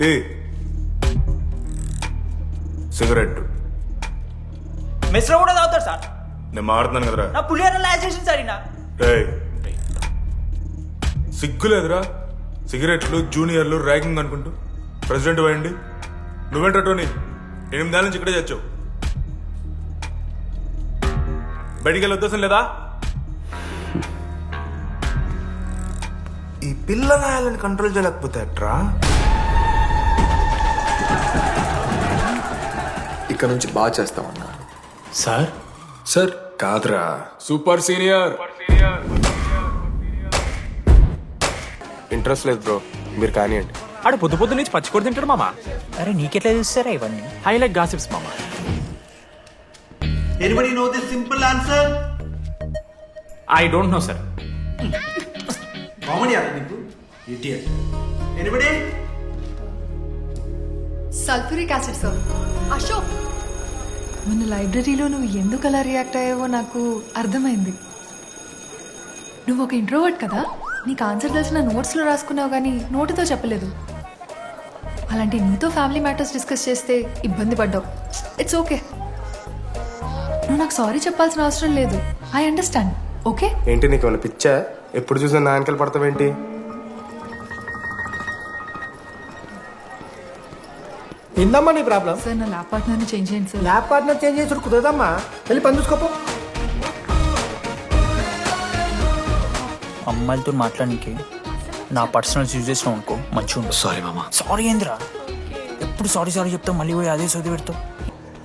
తీ సిగరెట్ మెస్లో కూడా తాగుతాడు సార్. నేను మాడుతున్నాను కదరా. నా పులిహోర చేసింది సార్ ఈయన. ఏయ్ సిగ్గులేదురా. సిగరెట్లు జూనియర్లు ర్యాగింగ్ అనుకుంటూ. ప్రెసిడెంట్ పోయండి. నువ్వేంట్రా టోనీ? ఎనిమిదేళ్ళ నుంచి ఇక్కడే చచ్చావు బయటికి వెళ్ళే ఉద్దేశం లేదా? ఈ పిల్ల నాయాలని కంట్రోల్ చేయలేకపోతే అట్రా ఇక్కడ నుంచి బాగా చేస్తామన్నా. సార్? సార్. కాదురా. Super senior. ఇంట్రెస్ట్ లేదు బ్రో. మీరు కానివ్వండి ఆడు పొద్దు పొద్దు నుంచి పచ్చికొడి తింటాడు మామ. అరే నీకెట్లా చూస్తారా ఇవన్నీ? హైలైట్ గాసిప్స్ మామ. Anybody know the simple answer? I don't know sir Comedy are you? Idiot. Anybody? Sulphuric acid sir Ashok మన లైబ్రరీలో నువ్వు ఎందుకు అలా రియాక్ట్ అయ్యావో నాకు అర్థమైంది. నువ్వు ఒక ఇంట్రోవర్ట్ కదా? నీకు ఆన్సర్ తెలిసిన నోట్స్లో రాసుకున్నావు కానీ నోటితో చెప్పలేదు. అలాంటి నీతో ఫ్యామిలీ మ్యాటర్స్ డిస్కస్ చేస్తే ఇబ్బంది పడ్డావు. ఇట్స్ ఓకే నువ్వు నాకు సారీ చెప్పాల్సిన అవసరం లేదు. ఐ అండర్స్టాండ్ ఓకే ఏంటి నీకు పిచ్చా? ఎప్పుడు చూసినా నా వెనకాల పడతావేంటి? ఏందమ్మా నీ ప్రాబ్లం? సార్ నా ల్యాప్ పార్ట్నర్ని చేంజ్ చేయండి సార్. ల్యాబ్ పార్ట్నర్ చేంజ్ చేసి కుదరదమ్మా. వెళ్ళి పని చూసుకోపో. అమ్మాయిలతో మాట్లాడడానికి నా పర్సనల్స్ యూజ్ చేసినావు అనుకో మంచిగా ఉంటుంది సారీ మామ. సారీ ఏంద్రా? ఎప్పుడు సారీ సారీ చెప్తావు? మళ్ళీ పోయి అదే చదివి పెడతావు.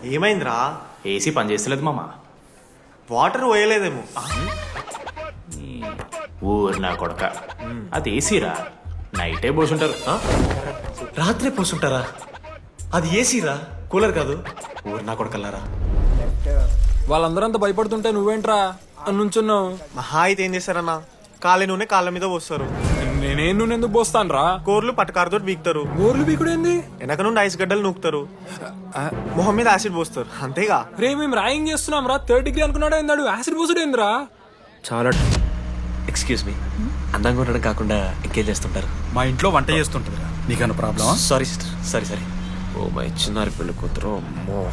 ఏమైందిరా? ఏసీ పని చేస్తలేదు మామ. వాటర్ పోయలేదేమో. ఊరు నా కొడక. అది ఏసీరా? నైటే పోసుంటారు ఆ? రాత్రే పోసుంటారా? అది ఏసీరా? కూలర్ కాదు. ఊరు నా కొడకల్లారా? వాళ్ళందరూ అంత భయపడుతుంటే నువ్వేంట్రా? అని నుంచున్నావు. మహా అయితే ఏం చేస్తారన్నా? కాళ్ళ నూనె కాళ్ళ మీద పోస్తారు. నేనేం నువ్వు ఎందుకు పోస్తాను రా కోర్లు పట్టకారుతో బీక్తారు ఊర్లు బీకుడేంది వెనక నుండి ఐస్ గడ్డలు నూకుతారు. మొహం మీద యాసిడ్ పోస్తారు. అంతేగా? రే మేము ర్యాగింగ్ చేస్తున్నాం రా థర్డ్ డిగ్రీ అనుకున్నాడు ఏందాడు? యాసిడ్ పోసుడు ఏందిరా చాలా ఎక్స్క్యూజ్ మీ. అందంగా ఉండడం కాకుండా ఇంకేం చేస్తుంటారు? మా ఇంట్లో వంట చేస్తుంటుందిరా. నీకన్నా ప్రాబ్లమా? Sorry sister sorry sorry O, mai ce n-ar pe lucru, mo.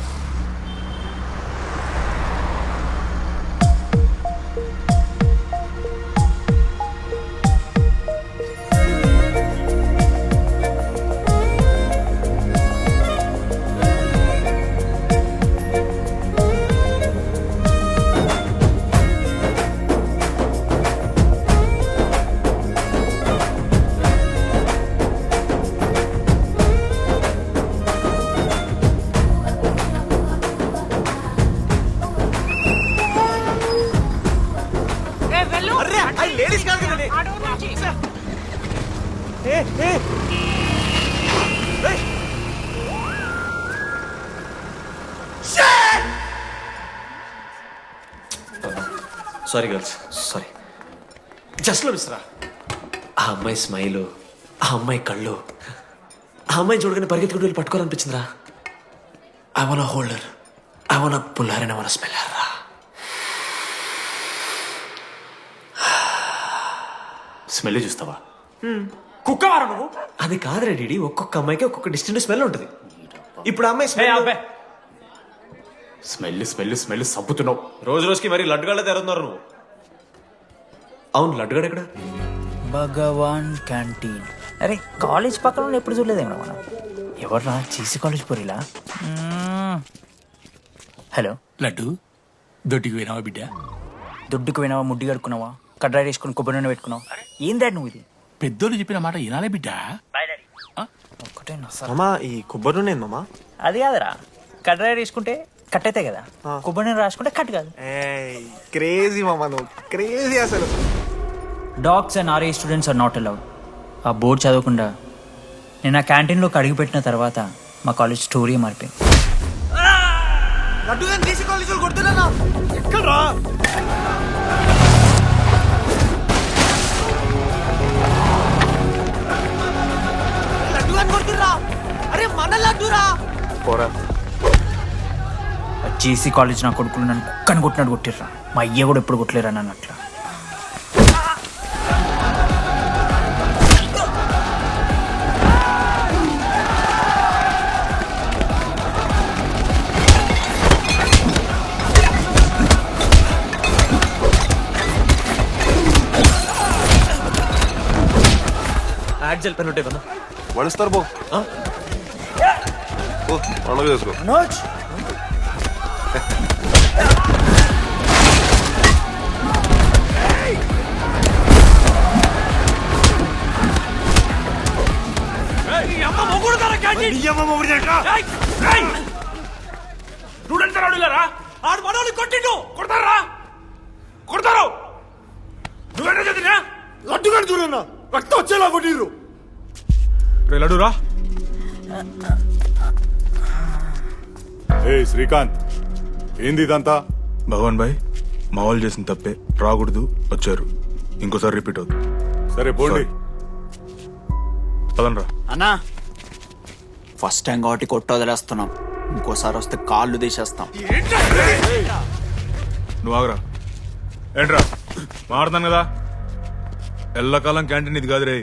Sorry girls sorry జస్ట్లో మిస్రా ఆ అమ్మాయి స్మైల్ ఆ అమ్మాయి కళ్ళు ఆ అమ్మాయి చూడగానే పరిగెత్తుకుంటూ వెళ్ళి పట్టుకోవాలనిపించిందిరా. I one holder I one puller and I one smeller రా స్మెల్ చూస్తావా? కుక్కవారా నువ్వు? అది కాదురా డీడీ. ఒక్కొక్క అమ్మాయికి ఒక్కొక్క డిస్టెంట్ స్మెల్ ఉంటుంది. ఇప్పుడు అమ్మాయి స్మెల్ స్మెల్ స్మెల్ స్మెల్ సబ్బుతున్నావు. రోజు రోజుకి మరి లడ్డుగాళ్ళ తెరుతున్నారు నువ్వు. అవును లడ్డుగాడు ఎక్కడ? భగవాన్ క్యాంటీన్. అరే కాలేజ్ పక్కన ఉన్న ఎప్పుడు చూడలేదేమో మనం? ఎవర్రా చీసీ కాలేజ్ పోరిలా? హలో. లడ్డు? దొడ్డికి పోయినావా బిడ్డ? దుడ్డుకు పోయినావా ముడ్డి కడుక్కున్నావా కడ్రా వేసుకుని కొబ్బరి నూనె పెట్టుకున్నావా? ఏం డాడ్ నువ్వు ఇది? పెద్దోళ్ళు చెప్పిన మాట వినాలే బిడ్డ. ఒక్కటే నస మామా ఈ కొబ్బరి నూనె మామా? అది కాదురా. కడ్రాయి తీసుకుంటే కట్ అవుతాయి కదా. కొబ్బరి నీళ్ళు రాసుకుంటే కట్ కాదు. క్రేజీ మామ నువ్వు. క్రేజీ అసలు. డాగ్స్ అండ్ ఆర్ఏ స్టూడెంట్స్ ఆర్ నాట్ అలౌడ్ ఆ బోర్డు చదవకుండా నేను ఆ క్యాంటీన్లోకి అడుగుపెట్టిన తర్వాత మా కాలేజ్ స్టోరీ మారిపోయింది. లడ్డు జేసీ కాలేజ్ నా కొడుకులు నన్ను కుక్కని కొట్టినట్టు కొట్టిర్రా. మా అయ్య కూడా ఎప్పుడు కొట్టలేరా నన్ను అట్లా? యాడ్ జల్ పెన్ ఉంటే కదా. వడుస్తారు బో ఓ ఆడు మనోళ్ళు కొట్టిండు. కొడతారా? కొడతారు. నువ్వేంటో చదివినా? లడ్డుగాని చూడన్నా. రక్తం వచ్చేలా కొట్టిర్రు. రే లడ్డురా. ఏ శ్రీకాంత్. ఏంది ఇదంతా? భగవాన్ భాయ్ మా వాళ్ళు చేసిన తప్పే. రాకూడదు వచ్చారు. ఇంకోసారి రిపీట్ అవుతుంది. సరే పోండి. అన్నా ఫస్ట్ టైం కాబట్టి కొట్టు వదిలేస్తున్నాం. ఇంకోసారి వస్తే కాళ్ళు తీసేస్తాం. నువ్వు ఆగరా. ఏంట్రా? మారుతాను కదా? ఎల్లకాలం క్యాంటీన్ ఇది కాదు రే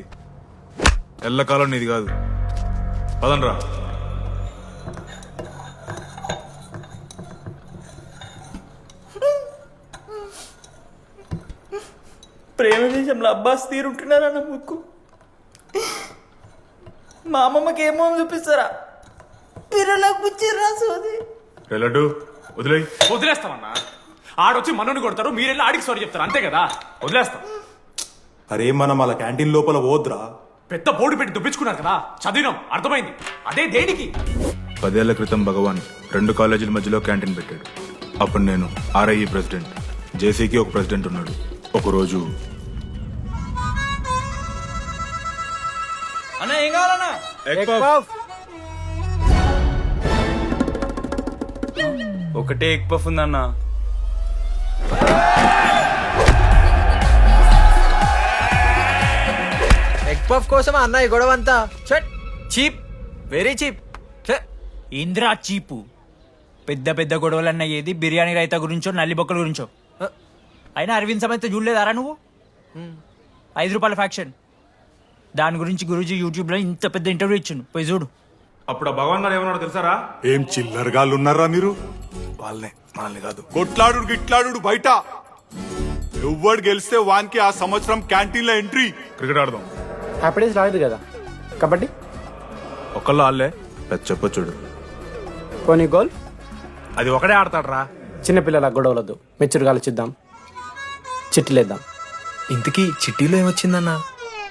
ఎల్లకాలం నీది కాదు. పదనరా ప్రేమ దేశంలో అబ్బాస్ తీరుంటున్నారా నా ముక్కు? మా అమ్మమ్మకి ఏమో చూపిస్తారా? పిల్లలకు పుచ్చిర్రా సోది. లడ్డు వదిలేయ్. వదిలేస్తామన్నా. ఆడొచ్చి మనోని కొడతారు మీరెళ్ళి ఆడికి సారీ చెప్తారు అంతే కదా? వదిలేస్తాం. అరే మనం అలా క్యాంటీన్ లోపల పోద్రా పెద్ద బోర్డు పెట్టి దుప్పించుకున్నారు కదా చదివినాం అర్థమైంది. అదే దేనికి? పదేళ్ళ క్రితం భగవాన్ రెండు కాలేజీల మధ్యలో క్యాంటీన్ పెట్టాడు. అప్పుడు నేను ఆర్ఐఈ ప్రెసిడెంట్ జేసీకి ఒక ప్రెసిడెంట్ ఉన్నాడు. ఒకరోజు ఒకటే ఎగ్ పఫ్ ఉందన్నా. ఎగ్ పఫ్ కోసం అన్న ఈ గొడవ అంతా చీప్ వెరీ చీప్ ఇంద్రా చీపు. పెద్ద పెద్ద గొడవలన్న ఏది? బిర్యానీ రైతా గురించో నల్లి బొక్కల గురించో? అయినా అరవింద్ సమేత చూడలేదారా నువ్వు? ఐదు రూపాయల ఫ్యాక్షన్ దాని గురించి గురూజీ యూట్యూబ్లో ఇంత పెద్ద ఇంటర్వ్యూ ఇచ్చిండు. పోయి చూడు. అప్పుడు ఆ భగవాన్ గారు ఏమన్నాడు తెలుసారా? ఏం చిల్లరగాళ్ళు ఉన్నారా మీరు? వాళ్ళనే మనల్ని కాదు. కొట్లాడు గిట్లాడు బయట. ఎవ్వడు గెలిస్తే వానికి ఆ సంవత్సరం క్యాంటీన్లో ఎంట్రీ. క్రికెట్ ఆడదాం. హ్యాపీడేస్ రాలేదు కదా? కబడ్డీ? ఒకళ్ళు ఆళ్ళే. పెద్ద చెప్పొచ్చుడు పోనీ గోల్? అది ఒకడే ఆడతాడు రా చిన్నపిల్లల గొడవలొద్దు. మెచ్యూర్గా ఆలోచిద్దాం చిట్టిలేద్దాం. ఇంతకీ చిట్టీలో ఏమొచ్చిందన్నా?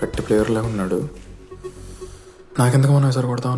గట్టి ప్లేయర్ ఉన్నాడు. నాకెందుకు మనం ఎసరు కొడతాం?